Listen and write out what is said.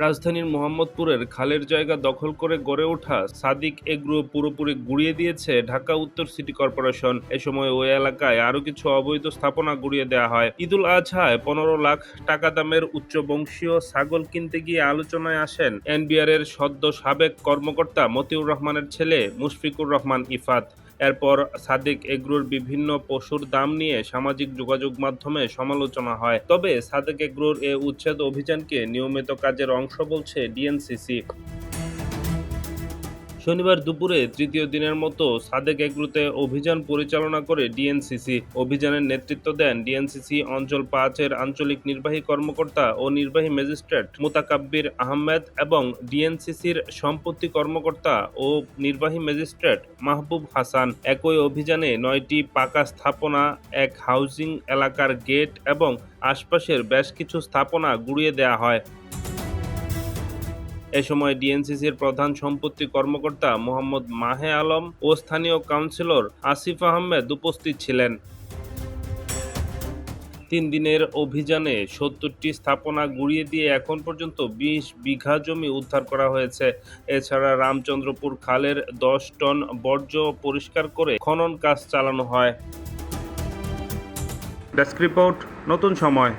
রাজধানীর মোহাম্মদপুরের খালের জায়গা দখল করে গড়ে ওঠা সাদিক এগ্রো পুরোপুরি গুড়িয়ে দিয়েছে ঢাকা উত্তর সিটি কর্পোরেশন। এ সময় ওই এলাকায় আরও কিছু অবৈধ স্থাপনা গুড়িয়ে দেওয়া হয়। ঈদুল আজহায় পনেরো লাখ টাকা দামের উচ্চবংশীয় ছাগল কিনতে গিয়ে আলোচনায় আসেন এনবিআর এর সদ্য সাবেক কর্মকর্তা মতিউর রহমানের ছেলে মুশফিকুর রহমান ইফাত। এরপর সাদিক এগ্রোর বিভিন্ন পশুর দাম নিয়ে সামাজিক যোগাযোগ মাধ্যমে সমালোচনা হয়। তবে সাদেক এগ্রোর এ উচ্ছেদ অভিযানকে নিয়মিত কাজের অংশ বলছে ডিএনসিসি। শনিবার দুপুরে তৃতীয় দিনের মতো সাদেক এগ্রুতে অভিযান পরিচালনা করে ডিএনসিসি। অভিযানের নেতৃত্ব দেন ডিএনসিসি অঞ্চল পাঁচের আঞ্চলিক নির্বাহী কর্মকর্তা ও নির্বাহী ম্যাজিস্ট্রেট মোতাকাব্বির আহমেদ এবং ডিএনসিসির সম্পত্তি কর্মকর্তা ও নির্বাহী ম্যাজিস্ট্রেট মাহবুব হাসান। একই অভিযানে নয়টি পাকা স্থাপনা, এক হাউজিং এলাকার গেট এবং আশপাশের বেশ কিছু স্থাপনা গুড়িয়ে দেওয়া হয়। এ সময় ডিএনসিসির প্রধান সম্পত্তি কর্মকর্তা মোহাম্মদ মাহে আলম ও স্থানীয় কাউন্সিলর আসিফ আহমেদ উপস্থিত ছিলেন। তিন দিনের অভিযানে সত্তরটি স্থাপনা গুড়িয়ে দিয়ে এখন পর্যন্ত বিশ বিঘা জমি উদ্ধার করা হয়েছে। এছাড়া রামচন্দ্রপুর খালের দশ টন বর্জ্য পরিষ্কার করে খনন কাজ চালানো হয়। ডেস্ক রিপোর্ট, নতুন সময়।